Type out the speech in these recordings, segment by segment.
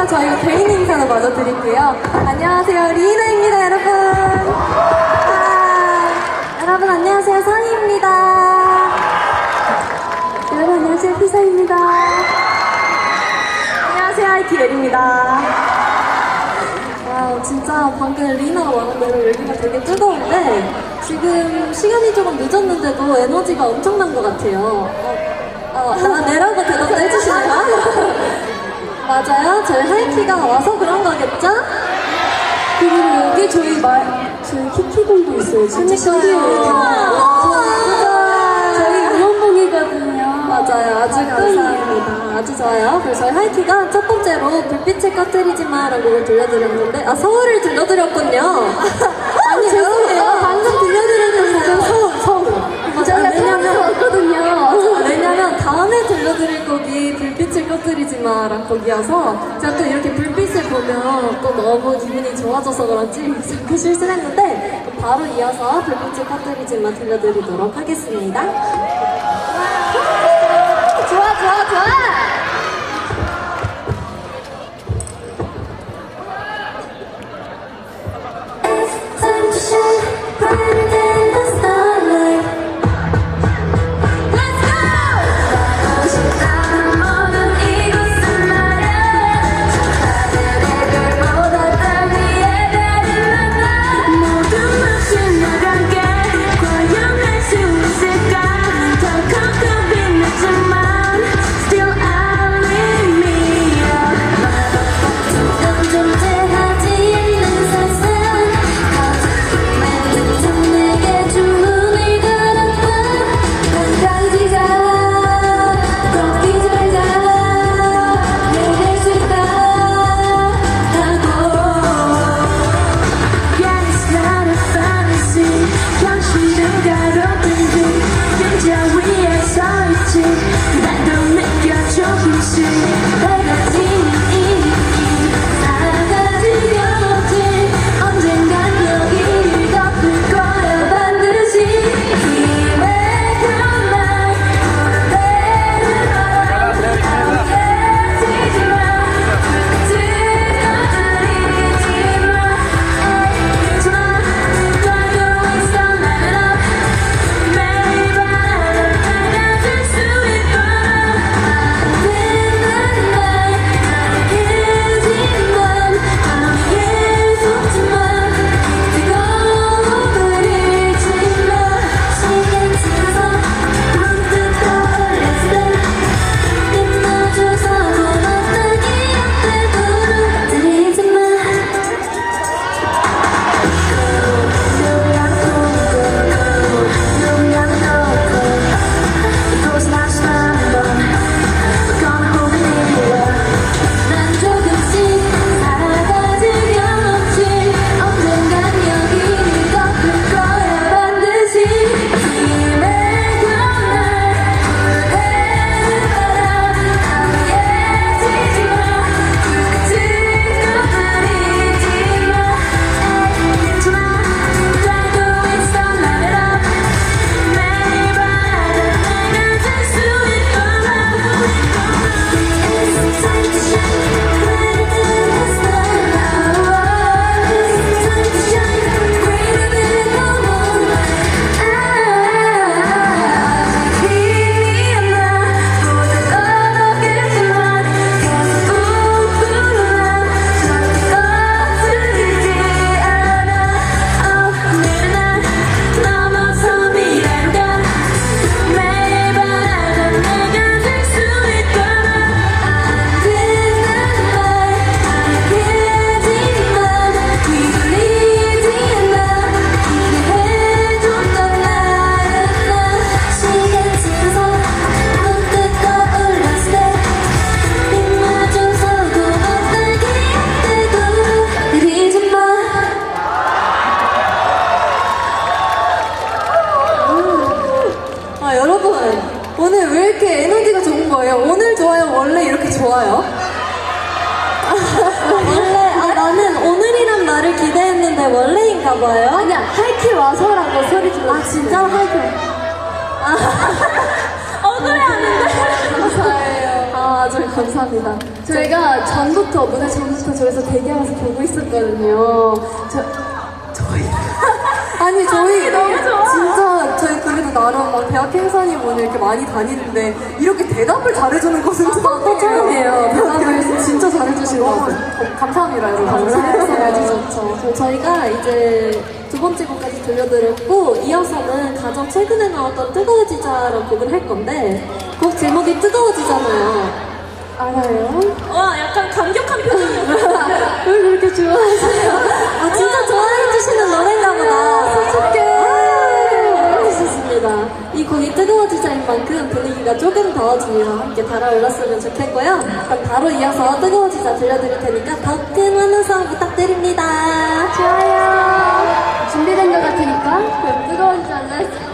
뜨거우니까 저희가 개인 인사도 마저 드릴게요. 안녕하세요, 리이나입니다, 여러분. 아, 여러분, 안녕하세요, 선희입니다. 여러분, 안녕하세요, 피사입니다. 안녕하세요, 하이키엘입니다. 와, 진짜 방금 리나가 말한 대로 열기가 되게 뜨거운데, 지금 시간이 조금 늦었는데도 에너지가 엄청난 것 같아요. 어, 어, 나 내라고 대답을 해주시나요? 맞아요. 저희 하이키가 와서 그런 거겠죠? 그리고 여기 저희 말, 저희 키키볼도 있어요. 진짜 신기해요. 저희 응원봉이거든요. 맞아요. 아주 감사합니다. 아주 좋아요. 그래서 저희 하이키가 첫 번째로 불빛을 꺼뜨리지 마라는 곡을 들려드렸는데, 아, 서울을 들려드렸군요. 아니, 죄송해요. 방금 들려드렸는데, 서울, 서울. 저희가 왜냐면, 왔거든요. 왜냐면, 다음에 들려드릴 곡이 불빛을 꺼뜨리지 마라는 곡이어서, 제가 또 이렇게 불빛을 보면 또 너무 기분이 좋아져서 그런지 자꾸 실수를 했는데, 그럼 바로 이어서 불빛을 꺼뜨리지 마 들려드리도록 하겠습니다. 좋아, 좋아, 좋아! 봐요? 아니야, 하이키 와서라고 소리 질러. 아, 진짜 하이키 아, 어, 억울해하는데? 감사해요. 아, 저희 감사합니다. 저희가 전부터, 무대 전부터 저기서 대기하면서 보고 있었거든요. 저, 저희. 아니, 저희. 아, 너무 좋아. 진짜 그래도 나름 막 대학 행사님 오늘 이렇게 많이 다니는데 이렇게 대답을 잘해주는 것은 아, 또 처음이에요. 네. 대답을 네. 진짜 잘해주시고 감사합니다. 감사해서 아주 네. 좋죠. 저희가 이제 두 번째 곡까지 들려드렸고 이어서는 가장 최근에 나왔던 뜨거워지자라는 곡을 할 건데 곡 제목이 뜨거워지잖아요. 알아요? 와 약간 감격한 표정이었어요. 왜 그렇게 좋아하세요? 콩이 뜨거워지자인 만큼 분위기가 조금 더 저희와 함께 달아올랐으면 좋겠고요. 그럼 바로 이어서 뜨거워지자 들려드릴 테니까 더 큰 환호성 부탁드립니다. 좋아요. 준비된 것 같으니까 그럼 뜨거워지자.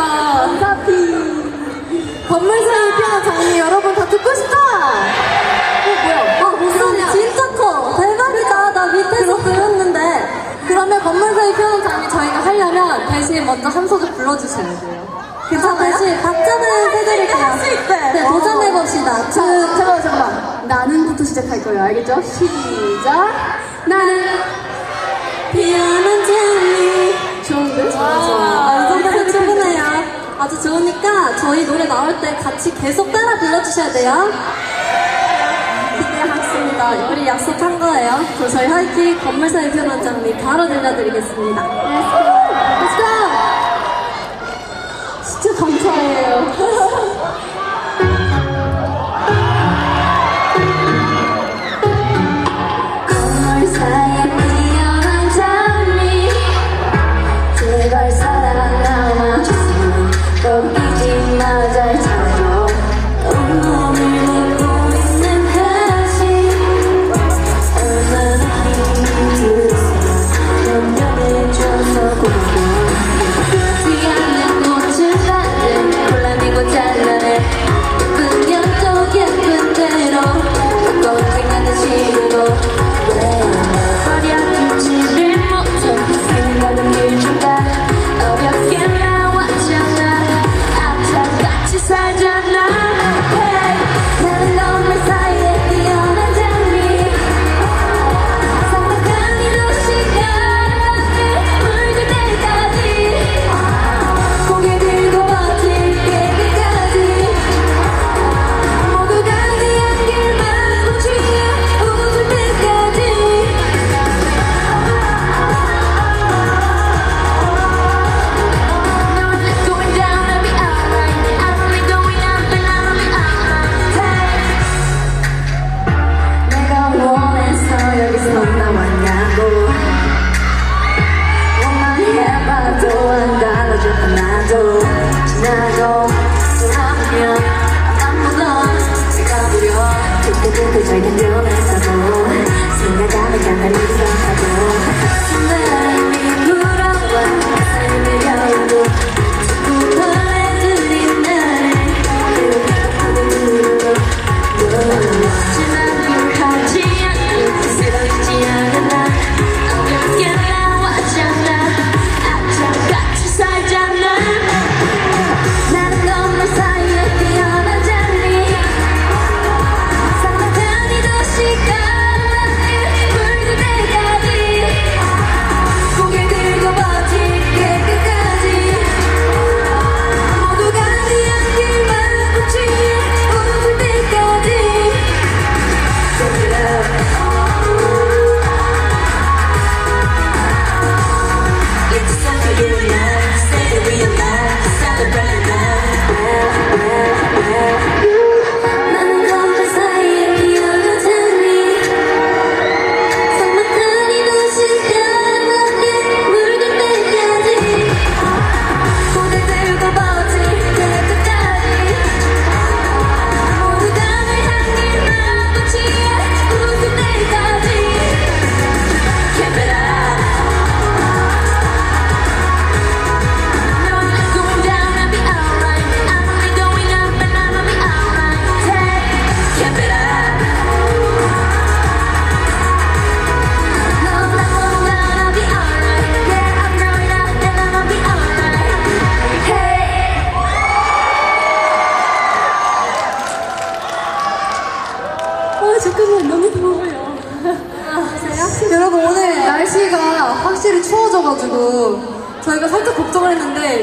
봐. 어차피. 건물사 입히는 장미 여러분 다 듣고 싶다! 어, 뭐야? 아, 어, 목소리 진짜 커! 대박이다! 나 밑에서 들었는데. 그러면 건물사 입히는 장미 저희가 하려면 대신 먼저 한 소절 불러주셔야 돼요. 괜찮아요? 아, 대신 박자는 아, 세드릴게요. 할수 있대! 네, 어. 도전해봅시다. 자, 잠깐만, 잠깐만. 나는부터 시작할 거예요. 알겠죠? 시작! 나는 피어난 장미. 좋은데? 좋아, 좋아. 아주 좋으니까 저희 노래 나올 때 같이 계속 따라 불러주셔야 돼요. 기대하겠습니다. 우리 약속한 거예요. 그럼 저희 하이킥 건물 사이 표현 장미 바로 들려드리겠습니다. Let's go! 진짜 감사해요.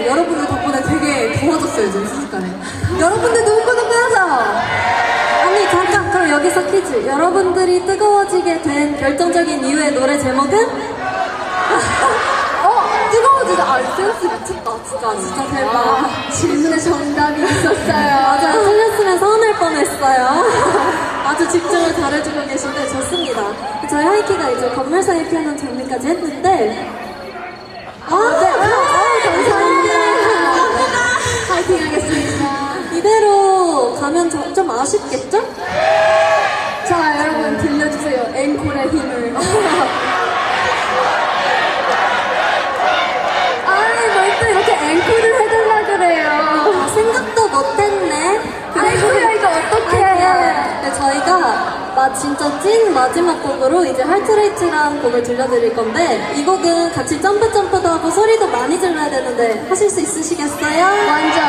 여러분들 덕분에 되게 더워졌어요, 지금 순식간에. 여러분들도 후끈후끈하죠? 아니, 잠깐, 그럼 여기서 퀴즈. 여러분들이 뜨거워지게 된 결정적인 이유의 노래 제목은? 어, 뜨거워지다. 아, 센스 미쳤다, 진짜. 진짜 대박. 질문에 정답이 있었어요. 맞아요. 틀렸으면 서운할 뻔했어요. 아주 집중을 잘해주고 계신데 좋습니다. 저희 하이키가 이제 건물 사이 피어난 장면까지 했는데 파이팅 하겠습니다. 이대로 가면 좀, 좀 아쉽겠죠? 자, 여러분, 들려주세요. 앵콜의 힘을. 아니, 뭘또 이렇게 앵콜을 해달라 그래요. 아, 생각도 못했네. 아이고야, 이거 어떡해. 네, 저희가 마, 진짜 찐 마지막 곡으로 이제 할트레이트란 곡을 들려드릴 건데 이 곡은 같이 점프점프도 하고 소리도 많이 질러야 되는데 하실 수 있으시겠어요? 완전!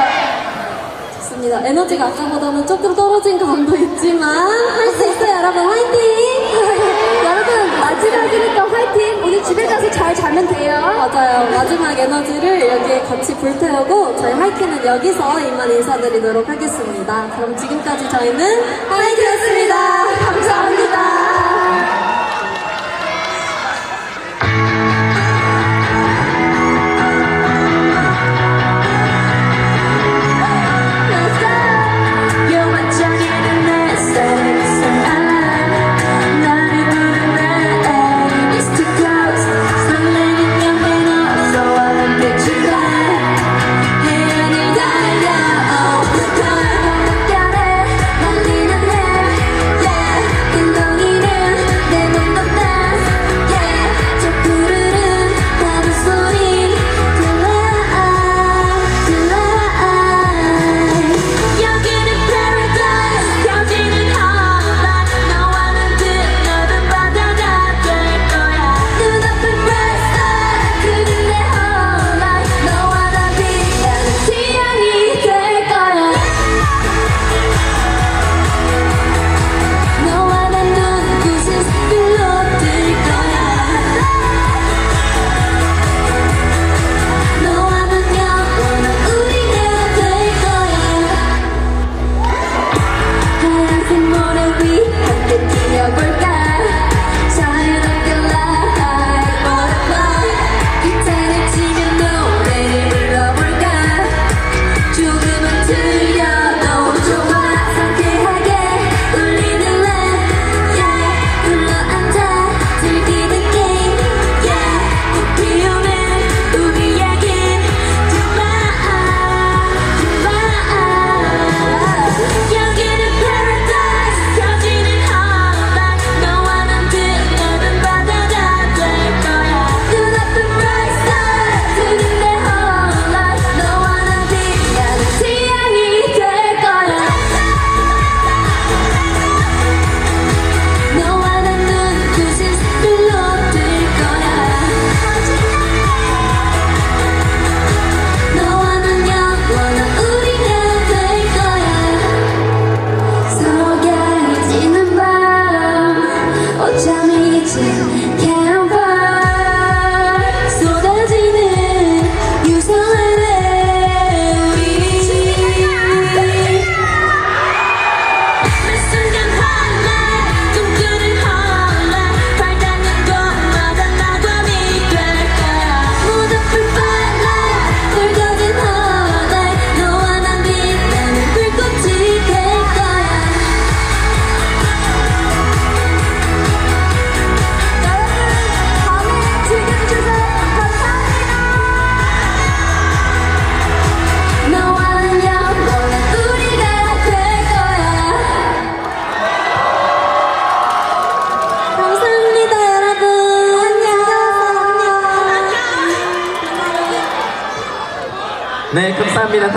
좋습니다. 에너지가 아까보다는 조금 떨어진 감도 있지만 할 수 있어요 여러분 같이 불태우고 저희 하이키는 여기서 이만 인사드리도록 하겠습니다. 그럼 지금까지 저희는 하이키였습니다. 감사합니다.